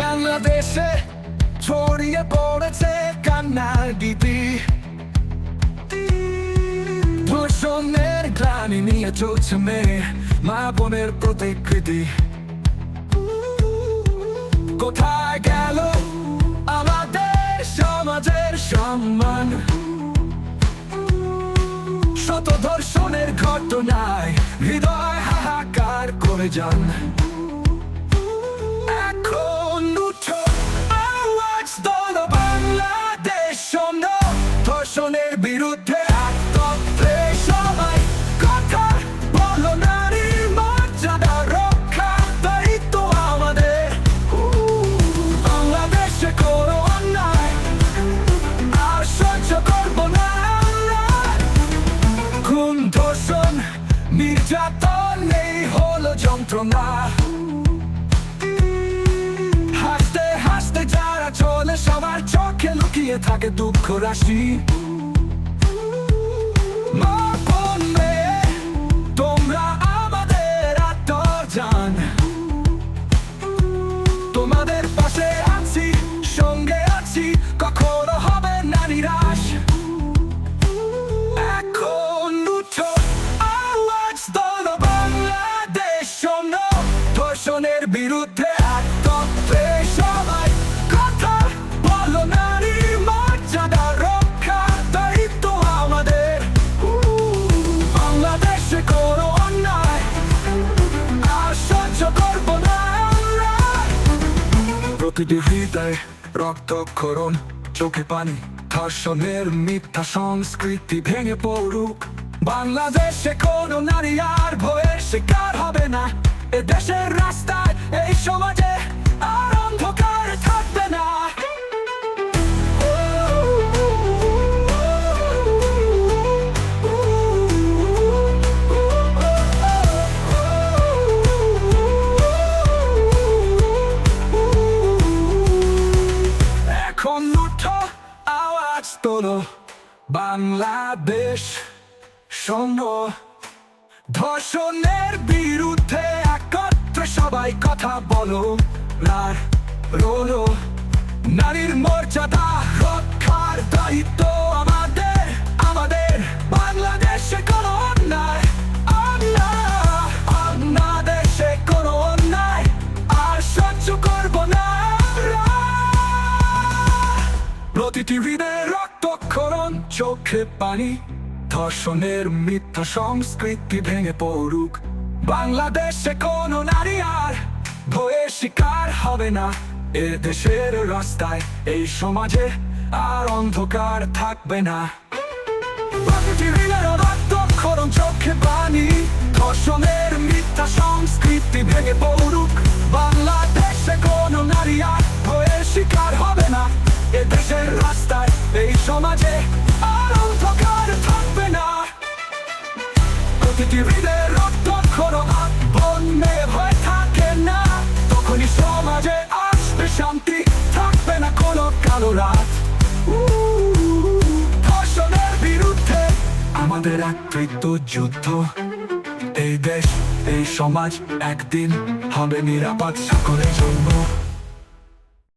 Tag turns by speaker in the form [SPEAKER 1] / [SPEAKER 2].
[SPEAKER 1] বাংলাদেশে ছড়িয়ে পড়েছে কান্নার গীতি। ধর্ষণের গ্লানি নিয়ে মেয়ে মা বোনের প্রতিকৃতি। কোথায় সম্মান শত ধর্ষণের ঘটনায় হৃদয় হাহাকার করে যান। নির্যাতন এই হলো যন্ত্রণা হাসতে হাসতে যারা চলে সবার চোখে লুকিয়ে থাকে দুঃখ রাশি বিরুদ্ধে একত্রে সবাই। কথা বলো নারীর মর্যাদা রক্ষা দায়িত্ব আমাদের। বাংলাদেশে কোনো অন্যায়। আর সহ্য করব না আমরা। প্রতিটি হৃদয় রক্তক্ষরণ, চোখে পানি, ধর্ষণের মিথ্যা সংস্কৃতি ভেঙে পড়ুক। বাংলাদেশে কোনো নারী আর ভয়ের শিকার হবে না। এ দেশের রাস্তায় এই সমাজে আর অন্ধকার থাকবে না। এখন উঠো, আওয়াজ তোলো, বাংলাদেশ শোনো। ধর্ষণের বিরুদ্ধে একত্রে সবাই কথা বলো আর রোলো। নারীর মর্যাদা রক্ষার দায়িত্ব আমাদের আমাদের। বাংলাদেশে কোনো অন্যায় রক্তক্ষরণ, চোখে পানি। ধর্ষণের মিথ্যা সংস্কৃতি ভেঙে পড়ুক বাংলাদেশে কোনো নারী আর ভয়ের শিকার হবে না। এ দেশের রাস্তায়, এই সমাজে আর অন্ধকার থাকবে না। হৃদয়ের চোখে পানি, ধর্ষণের মিথ্যা সংস্কৃতি ভেঙে পড়ুক। বাংলাদেশে কোনো নারী আর ভয়ের শিকার হবে না। এ দেশের রাস্তায়, এই সমাজে আর অন্ধকার থাকবে না। প্রতিটি হৃদয়ে রক্তক্ষরণ বন্যে ভয় থাকে না। তখনই সমাজে আসবে শান্তি, থাকবে না কোনো কালো রাত। ধর্ষণের বিরুদ্ধে আমাদের এক কৃত যুদ্ধ। এই দেশ, এই সমাজ একদিন হবে নিরাপদ সকলের জন্য।